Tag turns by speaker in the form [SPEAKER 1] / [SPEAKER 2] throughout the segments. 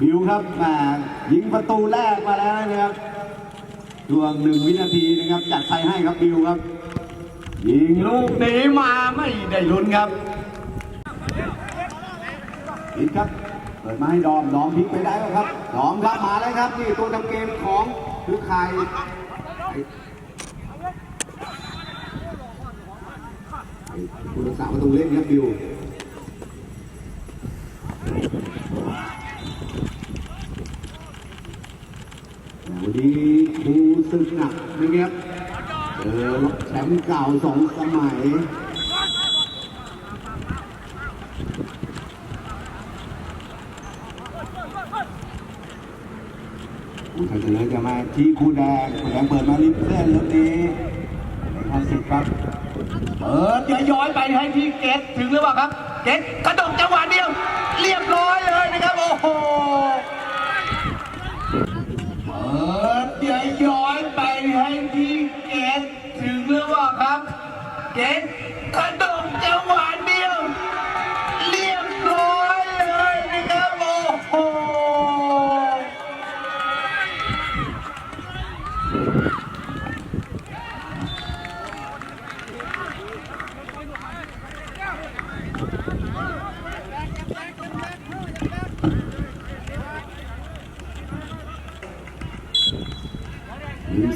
[SPEAKER 1] บิวครับมายิงประตูแรกมาแล้วนะครับช่วงหนึ่งวินาทีนะครับจัดใครให้ครับบิวครับ ยิงลูกนี้มาไม่ได้ลุ้นครับผิดครับเปิดมาให้ดอมดอมพิกไปได้แล้วครับดอมครับมาแล้วครับนี่ตัวทำเกมของคือใครผู้รักษาประตูเล่นครับบิว วันนี้ครูศึกหนักนะครับเจอแชมป์เก่าสองสมัยผู้ชนะจะมาที่คู่แดงคู่แดงเปิดมาลิฟเส้นแล้วนี้ในคอนสิบครับ เปิดจะย้อยไปให้ที่เกตถึงหรือเปล่าครับ เกตกระดกจังหวะเดียว เรียบร้อยเลยนะครับ โอ้โห เปิดจะย้อยไปให้ที่เกตถึงหรือเปล่าครับ เกตกระดกจังหวะเดียว เรียบร้อยเลยนะครับโอ้โห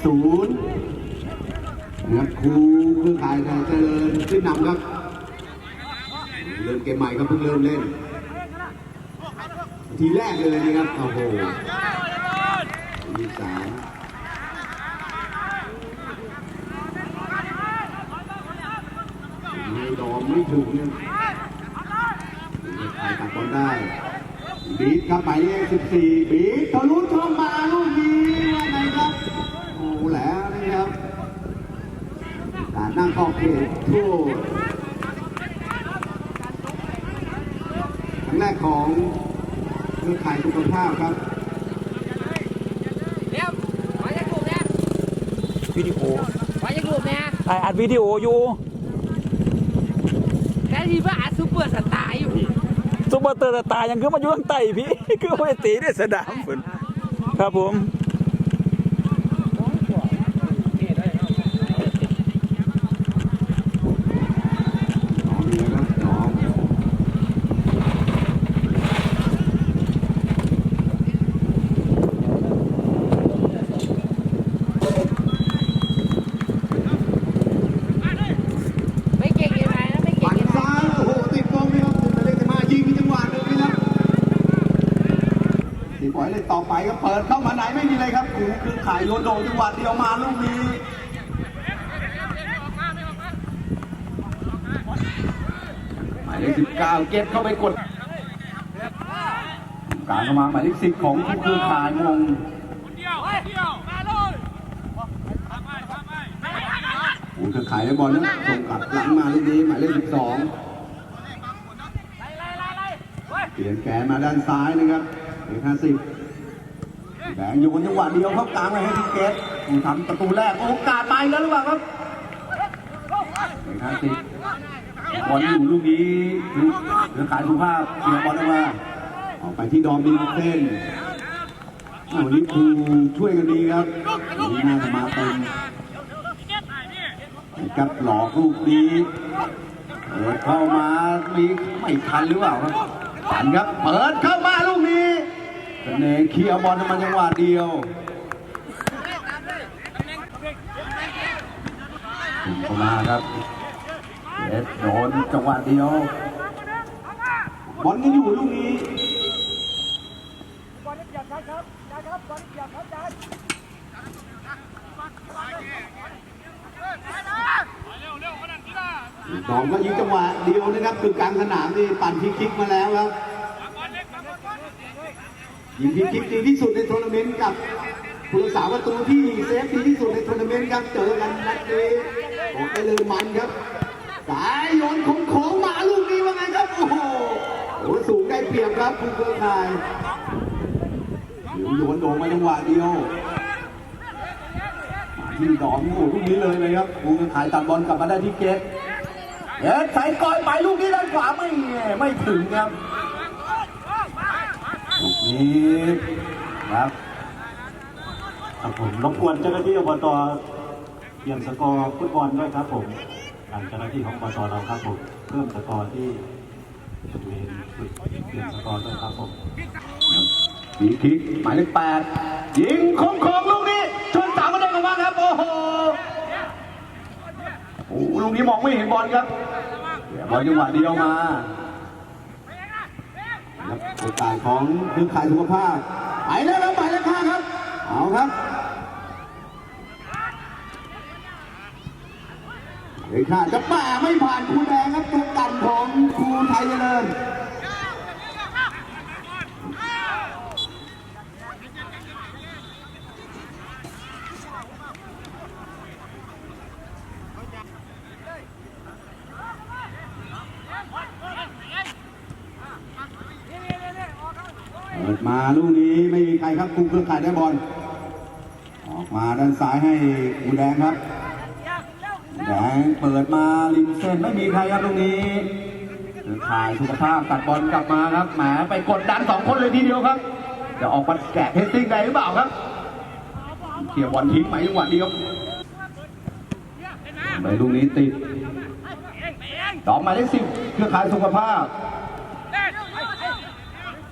[SPEAKER 1] ศูนย์นะครับครูเครือข่ายไทยเจริญขึ้นนำครับเริ่มเกมใหม่ครับเพิ่งเริ่มเล่น ทีแรกเลยนะครับโอ้โหยี่สามไม่ดอมไม่ถึงเนี่ยถ่ายตัดบอลได้ บีทครับหมายเลข14 บี กองเขตโทษครั้งแรกของเครือข่ายสุขภาพครับ
[SPEAKER 2] เดี๋ยวขอจะกลุ่มเนี่ย
[SPEAKER 3] วิดีโอ
[SPEAKER 2] ขอจะกลุ่มเนี่ย
[SPEAKER 3] ถ่ายอัดวิดีโออยู่
[SPEAKER 2] แค่ที่ว่าอัดซุปเปอร์สตาร์อยู่พี่
[SPEAKER 3] ซุปเปอร์เตอร์ตายยังขึ้นมาอยู่ข้างใต้พี่ คือไม่ได้ตีได้สนามพุ่นครับผม
[SPEAKER 1] น้องนี่นะครับน้อง
[SPEAKER 2] ไม่เก่งยังไงนะไม่เก่
[SPEAKER 1] ปั่
[SPEAKER 2] ง
[SPEAKER 1] น
[SPEAKER 2] ยังไง
[SPEAKER 1] ซ้ายโอ้โหติดบอลนะครับติดมาเล่นมายิงจังหวะหนึ่งนะครับตีปล่อย เล่นต่อไปก็เปิดเข้ามาไหนไม่มีเลยครับขู่คือขายโยนโดจังหวะเดียวมาลูกนี้หมายเลขสิบเก้าเก็บเข้าไปกดกลางเข้ามาหมายเลขสิบของคู่คือขายงงโอ้คือขายได้บอลนะส่งกลับหลังมาลูกนี้หมายเลขสิบสองเปลี่ยนแกนมาด้านซ้ายนะครับเลขห้าสิบ แบงอยู่บนจังหวะเดียวเข้ากลางไปให้ทีเกตผู้ทำประตูแรกโอกาสไปแล้วหรือเปล่าครับเลขห้าสิบบอลอยู่ลูกนี้เรือขายสุภาพเสียบอลออกมาออกไปที่ดอมดีเส้นอ้าววันนี้ครูช่วยกันดีครับวันนี้น่าจะมาเต็มกับหลอกลูกนี้เปิดเข้ามามีไม่ทันหรือเปล่าครับทันครับ เปิดเข้ามาลูกนี้ เน่ห์เคลียร์บอลมาจังหวะเดียวถึงเข้ามาครับเอ็ดโดนจังหวะเดียว บอลก็อยู่ลูกนี้สองก็ยิงจังหวะเดียวนะครับคือกลางสนามนี่ปั่นพิคิกมาแล้วครับ ยิงพิคิกดีที่สุดในทัวร์นาเมนต์กับผู้รักษาประตูที่เซฟดีที่สุดในทัวร์นาเมนต์ครับเจอกันนัดนี้โอ้ไปเลยมันครับ สายโยนของของมาลูกนี้ว่าไงครับโอ้โหโอ้สูงได้เปรียบครับคุณเครือข่ายโยนโด่งมาจังหวะเดียวที่ดอนโอ้โหลูกนี้เลยเลยครับคุณเครือข่ายตัดบอลกลับมาได้ที่เกตเอ็ดใส่ก้อยไปลูกนี้ด้านขวาไม่ไม่ถึงครับ นี่ครับ
[SPEAKER 4] ครับผมรบกวนเจ้าหน้าที่อบตเปลี่ยนสกอร์ฟุตบอลด้วยครับผมทางเจ้าหน้าที่ของอบตเราครับผมเพิ่มสกอร์ที่บริเวณจุดเปลี่ยนสกอร์ด้วยครับผม
[SPEAKER 1] ดีคิกหมายเลขแปดยิงคมของลูกนี้ชนเสาก็ได้กมาครับโอ้โหโอ้โหลูกนี้มองไม่เห็นบอลครับเดี๋ยวบอลจังหวะเดียวมาครับ โอกาสของเครือข่ายสุขภาพไปแล้วครับหมายเลขห้าครับ เอาครับเลขห้าจะป่าไม่ผ่านครูแดงครับตัวกันของครูไทยเจริญ ลูกนี้ไม่มีใครครับคุมเครือข่ายได้บอลออกมาด้านซ้ายให้อูแดงครับแดงเปิดมาริมเส้นไม่มีใครครับลูกนี้เครือข่ายสุขภาพตัดบอลกลับมาครับแหมไปกดดันสองคนเลยทีเดียวครับ จะออกมาแกะเทสติ้งได้หรือเปล่าครับเขี่ยบอลทิ้งไปจังหวะเดียวไปลูกนี้ติดดอกมายเลขสิบเครือข่ายสุขภาพ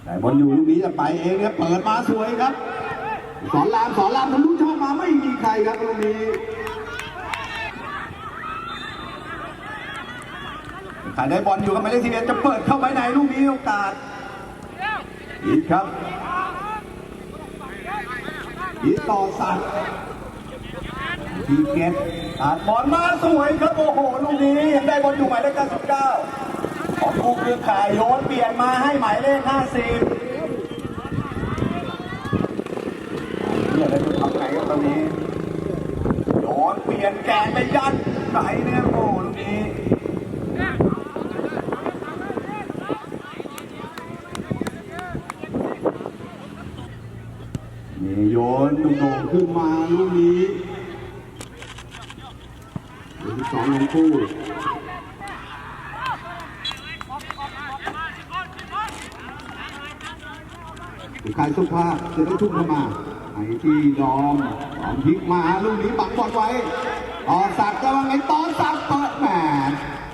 [SPEAKER 1] แต่บอลอยู่ลูกนี้จะไปเองครับเปิดมาสวยครับ สอนรามสอนรามทะลุช่องมาไม่มีใครครับลูกนี้ใครได้บอลอยู่กับหมายเลขสิบเอ็ดจะเปิดเข้าไปในลูกนี้โอกาสอีกครับอีกต่อสัตว์ทีเก็ตตัดบอลมาสวยครับโอ้โหลูกนี้ยังได้บอลอยู่หมายเลข99 ของกูคือข่ายโยนเปลี่ยนมาให้หมายเลข 50เนี่ยได้ดูทำไงครับตอนนี้โยนเปลี่ยนแกนไปยันไหนเนี่ยโอ้ลูกนี้นี่โยนโด่งๆขึ้นมาลูกนี้ลูกสองของคู่ร สุภาพจะได้ทุ่มเข้ามาไอ้ที่ดอมดอมพลิกมาลูกนี้ปักบอลไว้ต่อสักดิ์จะว่าไงต่อสักดิ์เปิดแหม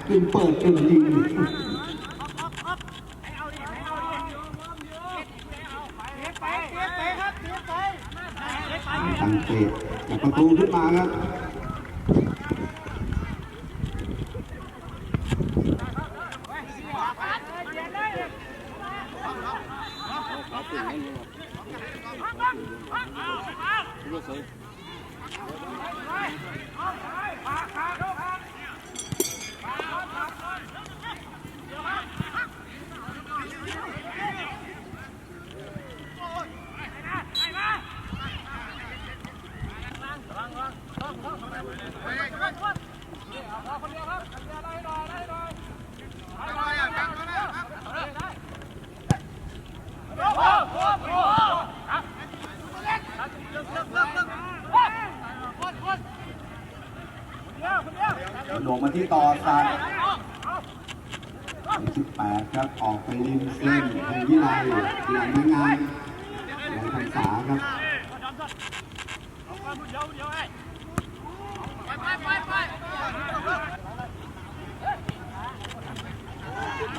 [SPEAKER 1] กึ่งเปิดกึ่งยิงตั้งเตะจากประตูขึ้นมาครับ Duas aí. ลงมาที่ต่อสักสิบแปดครับ ออกไปริมเส้นทางวิไลหลังงานหลังพรรษาครับ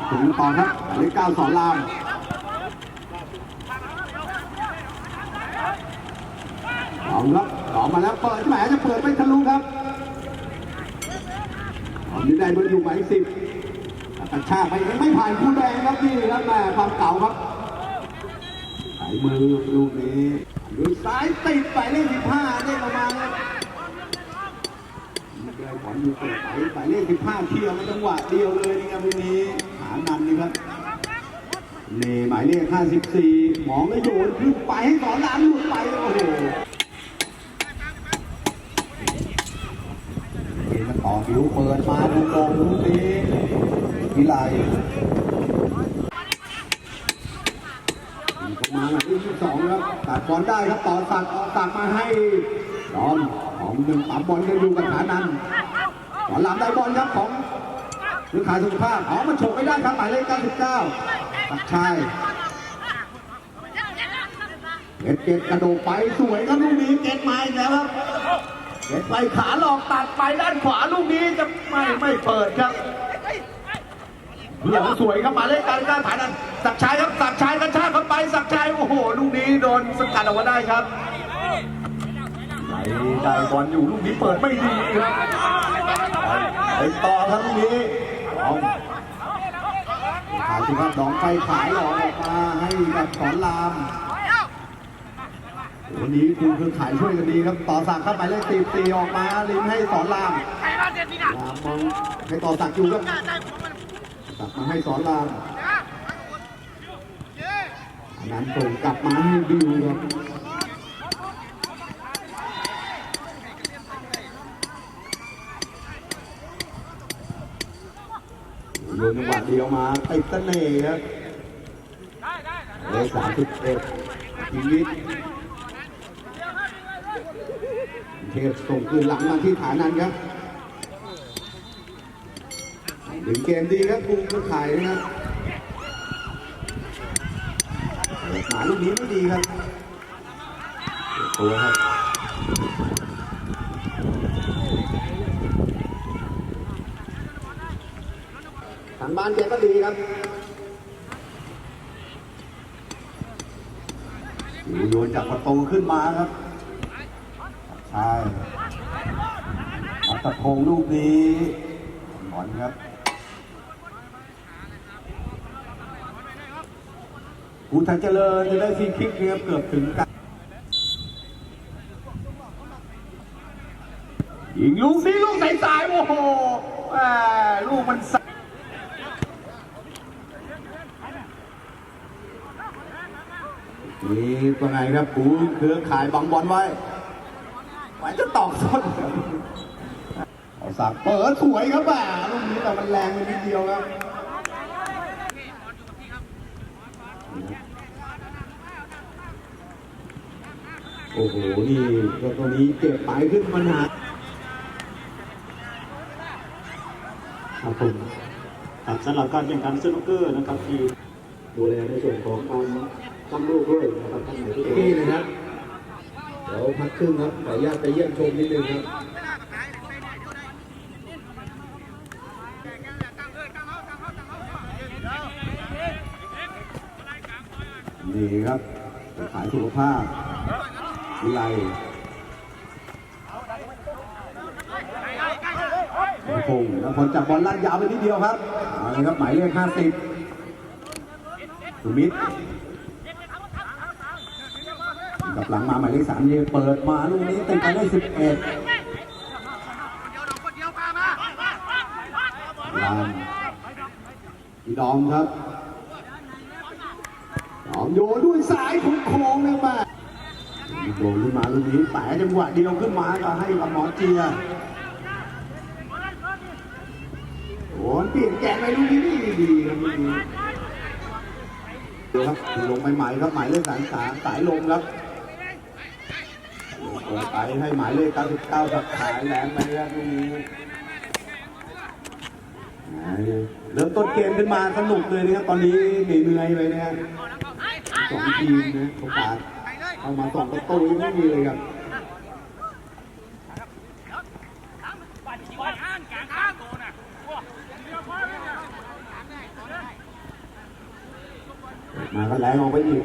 [SPEAKER 1] ถึงต่อครับเลขเก้าสอนราม อาครับต่อมาแล้วเปิดแหมจะเปิดไม่ทะลุครับตอนนี้ได้เบอยู่หมายสิบกระชากไปไม่ผ่านคู่แดงครับนี่ครับแม่ความเก่าครับสายมือลูกนี้ดูซ้ายติดไปเลขสิบห้าได้ประมาณครับได้ขวัญอยู่เปิดไปไปเลขสิบห้าเที่ยวมาจังหวะเดียวเลยนะครับวันนี้หานันนี่ครับเนหมายเลข54หมองแล้วโยนขึ้นไปให้สอนรามหลุดไปโอ้โหเกมต่อ ผิวเปิดมาดูโกงลูกนี้วิไลมาหลังที่ที่สองครับตัดบอลได้ครับต่อสักต่อสักมาให้ดอมของหนึ่งปั๊มบอลกันอยู่กับฐานันสอนรามได้บอลครับของหรือขายสุขภาพอ๋อมันฉกไม่ได้ครับหมายเลข99ตักชายเกตเกตกระโดดไปสวยครับลูกนี้เกตมาอีกแล้วครับ เกตไปขาหลอกตัดไปด้านขวาลูกนี้จะไม่ไม่เปิดครับเหลี่ยมสวยครับมาเลขการกล้าฐานนั้นสักชัยครับสักชัยกระชากเข้าไปสักชัยโอ้โหลูกนี้โดนสกัดออกมาได้ครับไหลได้บอลอยู่ลูกนี้เปิดไม่ดีครับไปต่อครับลูกนี้ลองขายสุภาพดองไฟขายหลอกออกมาให้กับสอนราม วันนี้ครูคือขายช่วยกันดีครับ ต่อสั่งเข้าไปเลขตีตีออกมาลิงให้สอนรามรามมองให้ต่อสั่งอยู่ครับสั่งมาให้สอนรามอันนั้นส่งกลับมาให้บิวครับโยนจังหวะเดียวมาติดเสน่ห์ครับเลขสามสิบเอ็ดชีวิต เทพส่งคืนหลังมาที่ฐานันครับถึงเกมดีครับกรุงคือขายนะครับหมาลูกนี้ไม่ดีครับตัวครับทางบ้านแกก็ดีครับโยนจากประตูขึ้นมาครับ ใช่อัตะพงลูกนี้หมอนครับกูไทยเจริญจะได้ฟรีคิกเรียบเกือบถึงกันยิงลูกนี้ลูกใสายๆโอ้โหลูกมันใสนี่ว่าไงครับกูเครือข่ายบังบอลไว้ ไว้จะตอกส้นเอาสักเปิดสวยครับแหม่ลูกนี้แต่มันแรงไปนิดเดียวครับโอ้โห นี่ตัวนี้เจ็บไปขึ้นปัญหา
[SPEAKER 4] ครับผมครับสำหรับการแข่งขันสนุกเกอร์นะครับที่
[SPEAKER 1] ดูแลในส่วนของการทำลูกด้วยนะครับท่านไหนที่นี่นะครับ เดี๋ยวพักครึ่งครับขออนุญาตไปเยี่ยมชมนิดนึงครับนี่ครับขายสุขภาพวิไลพงศ์แล้วพลจากบอลลั่นยาวไปนิดเดียวครับเอาลยครับหมายเลข50สุมิตร กับหลังมาหมายเลขสามเยเปิดมาลูกนี้เติดไปได้สิบเอ็ดลามพี่ดอมครับดอมโยด้วยสายของโค้งเลยมาโดนขึ้นมาลูกนี้แต่จังหวะเดียวขึ้นมาก็ให้กับหมอเจียโอ้เปลี่ยนแกนไปลูกนี้ดีดีครับลูกนี้ดูครับลงใหม่ๆครับหมายเลขสามสามสายลมครับ ไปให้หมายเลข 99สับขายแรงไปครับลูกนี้เริ่มต้นเกมขึ้นมาสนุกเลยนะครับตอนนี้เหนื่อยไปนะครับสองทีมนะโอกาสเอามาสองประตูยังไม่มีเลยครับมาก็แรงออกไปอีก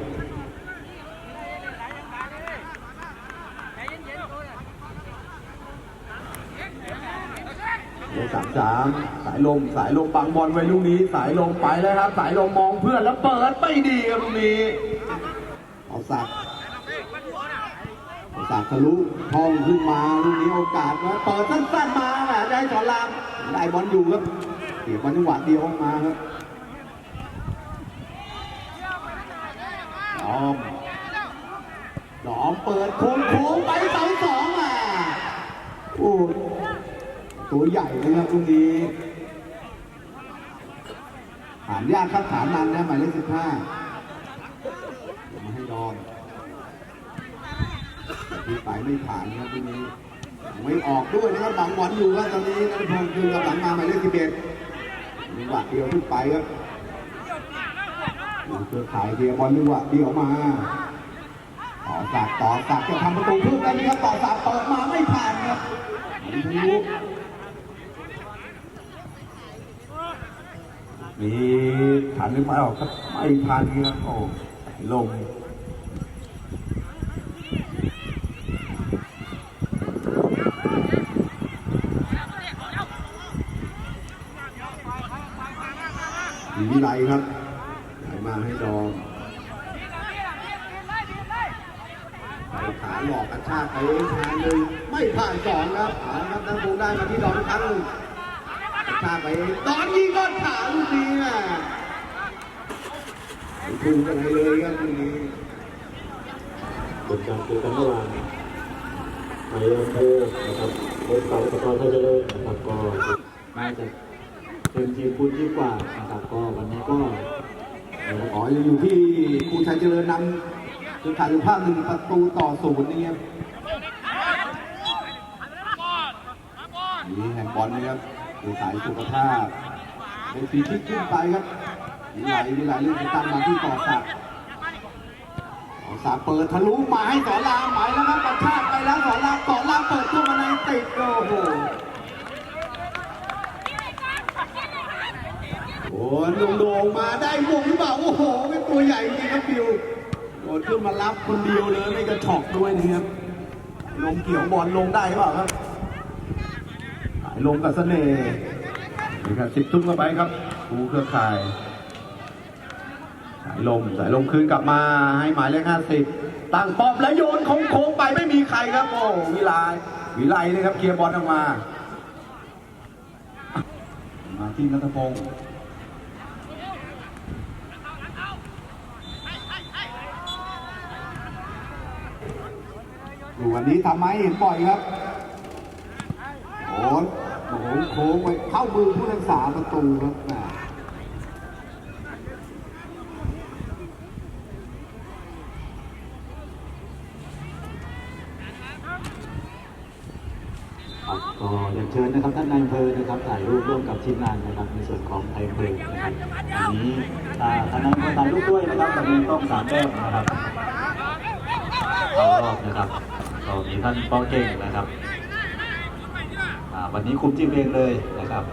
[SPEAKER 1] เลขสามสามสายล มสายลมบังบอลไว้ลูกนี้ สายลมไปแล้วครับ สายลมมองเพื่อนแล้วเปิดไม่ดีครับลูกนี้เอาสักเอาสักทะลุท่องขึ้นมาลูกนี้โอกาสนะเปิดสั้นๆมาแหมได้สอนรามได้บอลอยู่ครับเสียวบอลจังหวะเดียวออกมาครับดอมดอมเปิดโค้งโค้งๆไปเสาสองอะโอ้ตัวใหญ่นะครับตรงนี้ฐาน ยากครับฐานนันนะหมายเลขสิบห้ามาให้ดอมที่ไปไม่ผ่านครับทีนี้ไม่ออกด้วยนะครับบังบอลอยู่ครับตอนนี้นัทพงศ์คืนกับหลังมาหมายเลขสิบเอ็ดจังหวะเดียวขึ้นไปครับเครือขายเดียวบอลจังหวะเดียวมาหอจากต่อสักจะทำประตูเพิ่มได้ไหมครับต่อสักดิ์เปิดมาไม่ผ่านครับ ไม่ทะลุมีผ่านหรือเปล่าครับไม่ผ่านครับโอ้ลงมีวิไลครับไหลมาให้ดองไปขาหลอกกระชากไปทางหนึ่งไม่ผ่านสองครับเอาละครับนักบูได้มาที่ดอนครั้งหนึ่งกระชากไปดอนยิงก้อนขาลูกนี้น่ะ ไม่ถูกอะไรเลยครับลูกนี้
[SPEAKER 4] เป็นการคุยกันเมื่อวานในอำเภอนะครับบนเขาสกอร์ไทยเจริญนะครับก็น่าจะเป็นทีมคุณยิ่งกว่านะครับก็วันนี้ก็
[SPEAKER 1] อ๋อยังอยู่ที่ครูชัยเจริญนำคือขาดอยู่ภาพหนึ่งประตูต่อศูนย์นี่ครับนี่แห่งบอลนะครับดูสายสุขภาพเป็นฟรีคิกขึ้นไปครับมี ไหลมีไหลเรื่องจะตั้งมาที่ต่อสักดิ์ต่อสักดิ์เปิดทะลุมาให้สอนรามหมายแล้วครับกระชากไปแล้วสอนรามสอนรามเปิดเข้ามาในติดโอ้โหโอ้โด่งมาได้วงหรือเปล่าโอ้โหเป็นตัวใหญ่จริงครับบิวโดดขึ้นมารับคนเดียวเลยไม่กระชอกด้วยนะครับลงเกี่ยวบอลลงได้หรือเปล่าครับลงกับเสน่ห์นี่ครับสิบทุ่มเข้าไปครับภูเครือข่ายายลมสายลมคืนกลับมาให้หมายเลขห้าสิบตั้งปอบและโยนโค้งไปไม่มีใครครับ โอ้วิไลวิไลเลยครับเคลียร์บอลออกมา มาที่นัทพงศ์ดูวันนี้ทำไมเห็นบ่อยครับโอ้โหโค้งไปเข้ามือผู้รักษาประตูครับ
[SPEAKER 4] ก็อยากเชิญนะครับท่านนายอำเภอนะครับถ่ายรูปร่วมกับ ทีมงานนะครับในส่วนของไทยอำเภอนะครับอันนี้อ่าท่านนายอำเภอถ่ายรูปด้วยนะครับวันนี้ต้องสามแต้มนะครับเข้ารอบนะครับก็มีท่านป้อเก่งนะครับอ่าวันนี้คุมทีมเองเลยนะครับ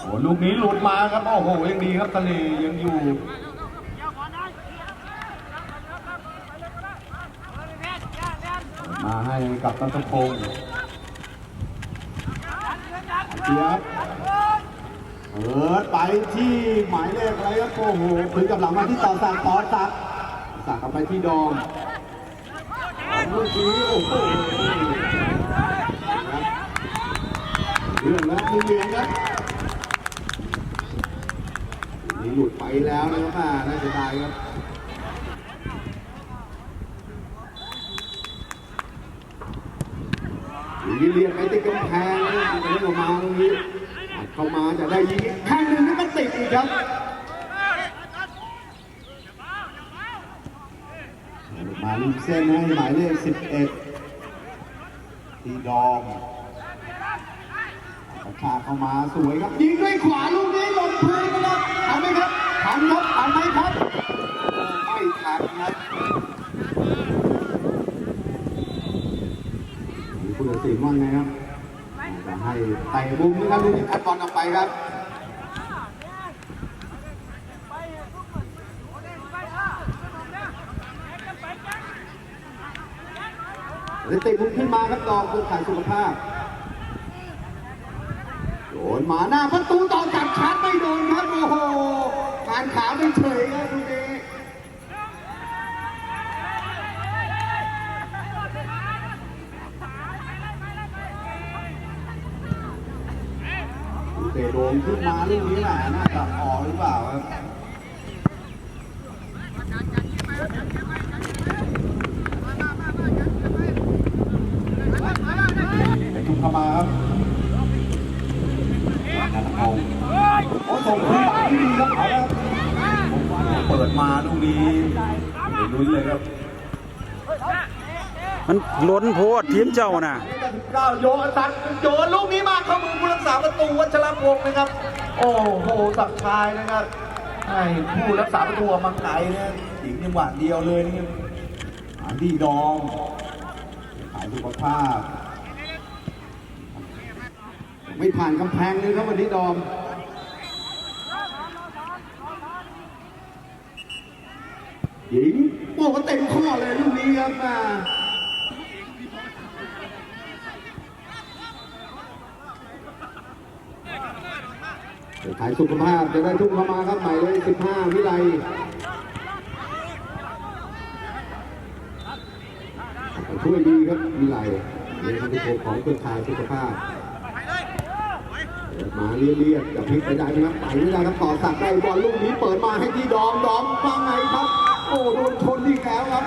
[SPEAKER 1] โอ้โหลูกนี้หลุดมาครับโอ้โหยังดีครับทะเลยังอยู่มาให้กับนัทพงศ์ เจี๊ยบเปิดไปที่หมายเลขอะไรครับโอ้โหคืนกับหลังมาที่ต่อสักต่อสักสักกลับไปที่ดองลูกนี้โอ้โหเรื่องแล้วมือเหลืองครับนี่หลุดไปแล้วนะครับอ่าน่าจะตายครับอย่างนี้เรียกไปติดกำแพง นะครับจะได้ออกมาตรงนี้อัดเข้ามาจะได้ยิงอีกข้างหนึ่งนี่ก็ติดอีกครับมาลูกเส้นให้หมายเลข11ตีดองกระชากเข้ามาสวยครับ ยิงด้วยขวาลูกนี้หล่นพื้นนะครับทันไหมครับทันครับทันไหมครับไม่ทันครับผู้ตัดสินว่าไงครับ ให้เตะมุมนะครับลูกนี้คัดบอลออกไปครับเลยเตะมุมขึ้นมาครับดองเพื่อขายสุขภาพโดนหมาหน้าประตูต่อจับชาร์จไม่โดนครับโอ้โหการขาไม่เฉยครับตรงนี้เดน ขึ้นมาลูกนี้แหละน่าจะออกหรือเปล่าครับไปทุบเข้ามาครับนัทพงศ์โอ้ส่งคืนหลังที่ดีครับเอาละเปิดมาลูกนี้ไม่ลุ้นเลยครับ
[SPEAKER 3] มันล้นโพดทีมเจ้าน่ะ
[SPEAKER 1] ก้าโยนสักโยนลูกนี้มาเข้ามือผู้รักษาประตูวัชรพงศ์นะครับ โอ้โหสักชายนะครับใช่ผู้รักษาประตูมาไกลนะถึงจังหวะเดียวเลยนะครับดีดองขายสุขภาพ ไม่ผ่านกำแพงเลยครับวันนี้ดอมหญิงโอ้ก็เต็มข้อเลยลูกนี้ครับมา ขายสุขภาพจะได้ทุ่มเข้ามาครับหมายเลข15 วิไลช่วยดีครับวิไลเรียนคำพิโภของเครือข่ายสุขภาพมาเรียบๆจะพลิกไปได้ไหมครับไปไม่ได้ครับต่อสักได้บอลลูกนี้เปิดมาให้ที่ดอมดอมฟังไงครับ โอ้โดนชนที่แก้วครับ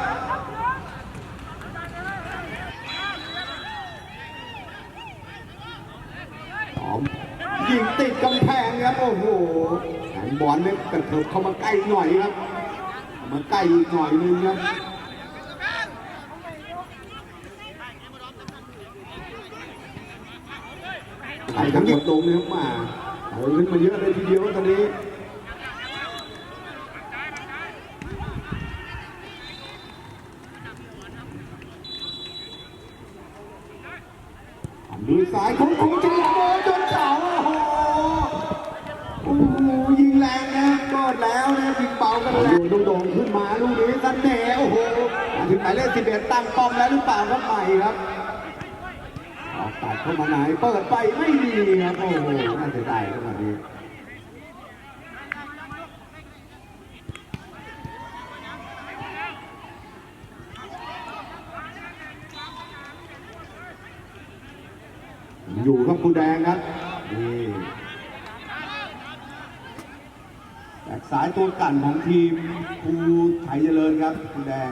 [SPEAKER 1] หอมยิงติดกำแพงครับ โอ้โห แอนบอลเนี่เถิบเข้ามาใกล้หน่อยครับมาใกล้อีกหน่อยนึงครับไอ้ทั้งหมดลงนะครับมาเอาขึ้นมาเยอะเลยทีเดียวตอนนี้ดูสายของของฉลามโอ้จนเสาโอ้โงเบากันแล้วโด่งขึ้นมาลูกนี้สันแหน่โอ้โหถึงหมายเลขสิบเอ็ดตั้งป้อมแล้วหรือเปล่าครับใหม่ครับออกตัดเข้ามาไหนเปิดไปไม่ดีครับโอ้โหน่าจะได้ครับวันนี้อยู่ครับคุณแดงครับนี่แบก สายตัวกันของทีมภูไทยเจริญครับคุณแดง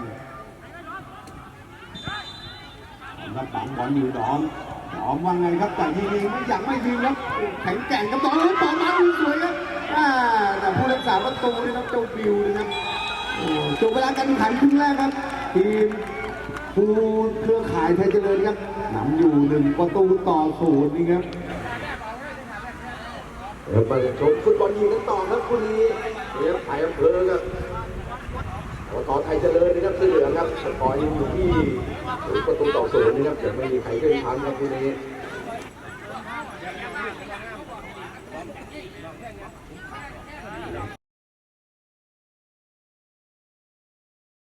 [SPEAKER 1] รับฝังบอลอยู่ดอมดอมว่าไงครับแต่ทีนี้ไม่อยากไม่ยิงครับแข็งแกร่งครับดอมเฮ้ยบอลมาดูสวยครับแต่ผู้รักษาประตูนี่ครับเจ้าบิวนะครับจบเวลาการแข่งขันครึ่งแรกครับ ทีมภูเครือข่ายไทยเจริญครับนำอยู่หนึ่งประตูต่อศูนย์นี่ครับ
[SPEAKER 5] เรามาชมฟุตบอลยิงกันต่อครับคู่นี้เนี่ยไทยอำเภอครับขอไทยเจริญนะครับเสื้อเหลืองครับสกอร์ยังอยู่ที่ประตูต่อศูนย์นะครับยังไม่มีใครเคยทันครับคู่นี้